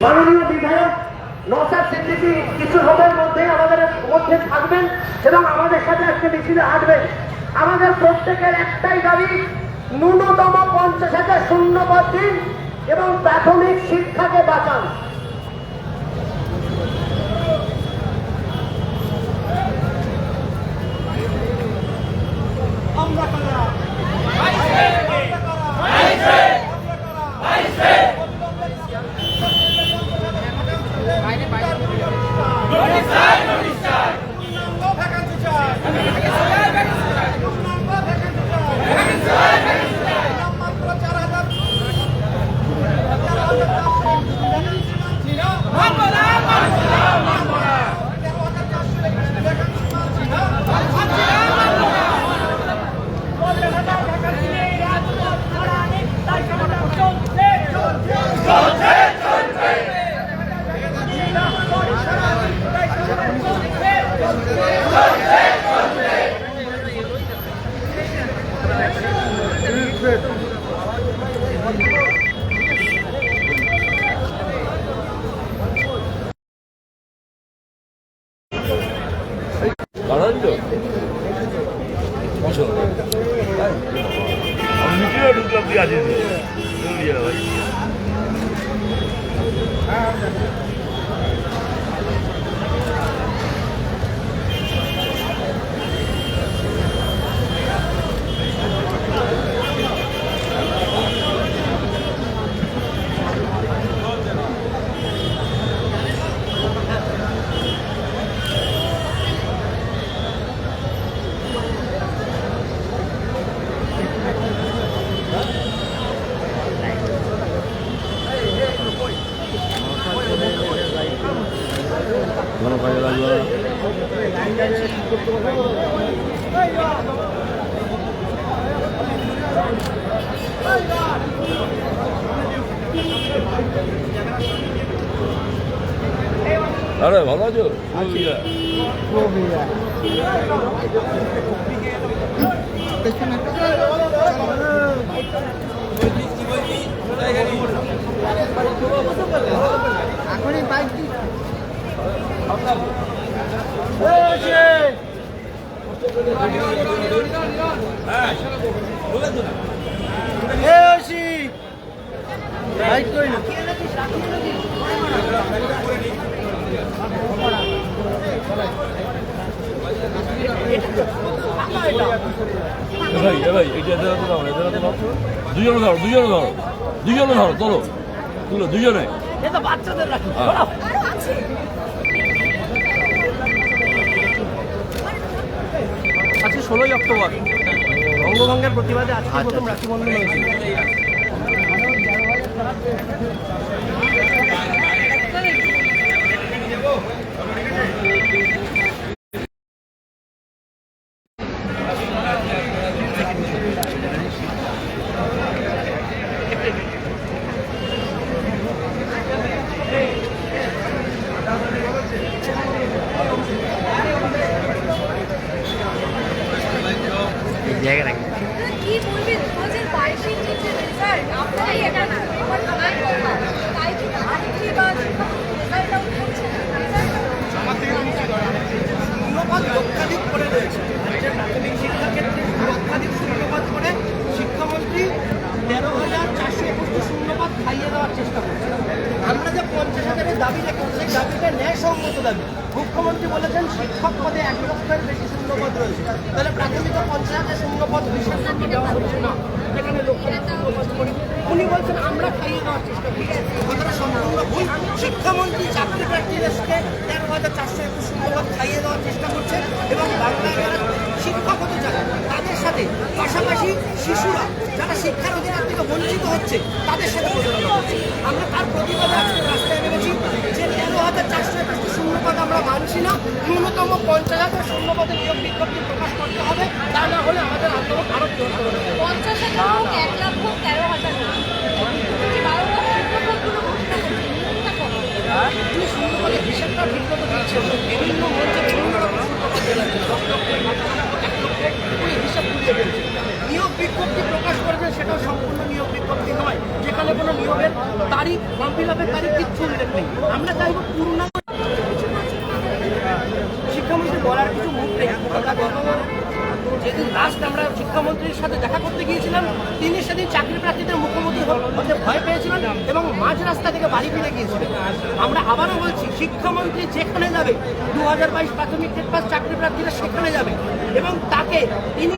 মাননীয় বিধায়ক নসাদ সিদ্দিকি কিছু সময়ের মধ্যে আমাদের মধ্যে থাকবেন এবং আমাদের সাথে আজকে মিছিলে হাঁটবেন আমাদের প্রত্যেকের একটাই দাবি, ন্যূনতম পঞ্চাশ হাজার শূন্য পদ দিন এবং প্রাথমিক শিক্ষাকে বাঁচান। তো? ঢুকলাম তুই যা ভাই কোনো কাজে লাগবে আরে ভালো আছো? এখনই বাইক বাইক কই না এ ভাই এ ভাই এটা এদের হাতে দুজনে ধরো দুজনে ধরো দুজনে ধরো তোলো তুলো দুজনে এটা বাচ্চাদের রাখি। আজকে ষোলোই অক্টোবর। বঙ্গভঙ্গের প্রতিবাদে আজকে প্রথম রাখি বন্ধন হয়েছিল কি বলবেন দু হাজার বাইশের যে রেজাল্ট আপনারাই এটা না আমার জানাই কথা তাই কি আরেকটি বা রেজাল্টটা উঠছে না রেজাল্টটা শূন্যপদ লক্ষাধিক করে রয়েছে রাজ্যের প্রাথমিক শিক্ষাক্ষেত্রে লক্ষাধিক শূন্যপদ করে শিক্ষামন্ত্রী তেরো হাজার চারশো একুশটি শূন্যপদ খাইয়ে দেওয়ার চেষ্টা করছে আমরা যে পঞ্চাশ হাজারের দাবি রেখেছি সেই দাবিটা ন্যায়সঙ্গত দাবি। মুখ্যমন্ত্রী বলেছেন শিক্ষক পদে এক লক্ষের বেশি শূন্যপদ রয়েছে। তাহলে প্রাথমিক হাজার শূন্যপদ বিশেষ জন্য দেওয়া হচ্ছে না। লক্ষাধিক উনি বলছেন আমরা খাইয়ে দেওয়ার চেষ্টা করছি। কথাটা সম্পূর্ণ ভুল শিক্ষামন্ত্রী চাকরি প্রার্থীদেরকে তেরো হাজার চারশো একুশ শূন্যপদ খাইয়ে দেওয়ার চেষ্টা করছে এবং বাংলায় যারা শিক্ষক হতে চায় তাদের সাথে পাশাপাশি শিশুরা যারা শিক্ষার অধিকার থেকে বঞ্চিত হচ্ছে তাদের সাথে প্রতারণা করছে। আমরা তার প্রতিবাদে আজকে রাস্তায় নেমেছি যে তেরো হাজার চারশো একুশটি শূন্যপদ না ন্যূনতম পঞ্চাশ হাজার শূন্যপদে নিয়োগ বিজ্ঞপ্তি প্রকাশ করতে হবে। তা না হলে আমাদের আন্দোলন হবে পঞ্চাশ হাজার হোক এক লাখ হোক তেরো হাজার না যে বারো লাখ শিক্ষকগুলো ঘোষণা করছে নিয়োগটা কবে তিনি শূন্যপদের ঠিক মতো দিচ্ছেন বিভিন্ন মঞ্চে বিভিন্ন রকম শূন্যপদ বেরোচ্ছে দশ লক্ষ এক লক্ষ এক লক্ষ উনি হিসাব ঘুরিয়ে ফেলছেন নিয়োগ বিজ্ঞপ্তি প্রকাশ করেছেন সেটাও সম্পূর্ণ নিয়োগ বিজ্ঞপ্তি নয়। যেখানে কোনো নিয়োগের তারিখ ফর্ম ফিল আপের তারিখ কিচ্ছু উল্লেখ নেই। আমরা চাইব পূর্ণাঙ্গ শিক্ষামন্ত্রী বলার কিছু মুখ যেদিন লাস্ট আমরা শিক্ষামন্ত্রীর সাথে দেখা করতে গিয়েছিলাম, তিনি সেদিন চাকরি প্রার্থীদের মুখ্যমন্ত্রী হতে ভয় পেয়েছিলেন এবং মাঝ রাস্তা থেকে বাড়ি ফিরে গিয়েছিলেন। আমরা আবারও বলছি, শিক্ষামন্ত্রী যেখানে যাবে, দু হাজার বাইশ প্রাথমিক চাকরি প্রার্থীরা সেখানে যাবে এবং তাকে তিনি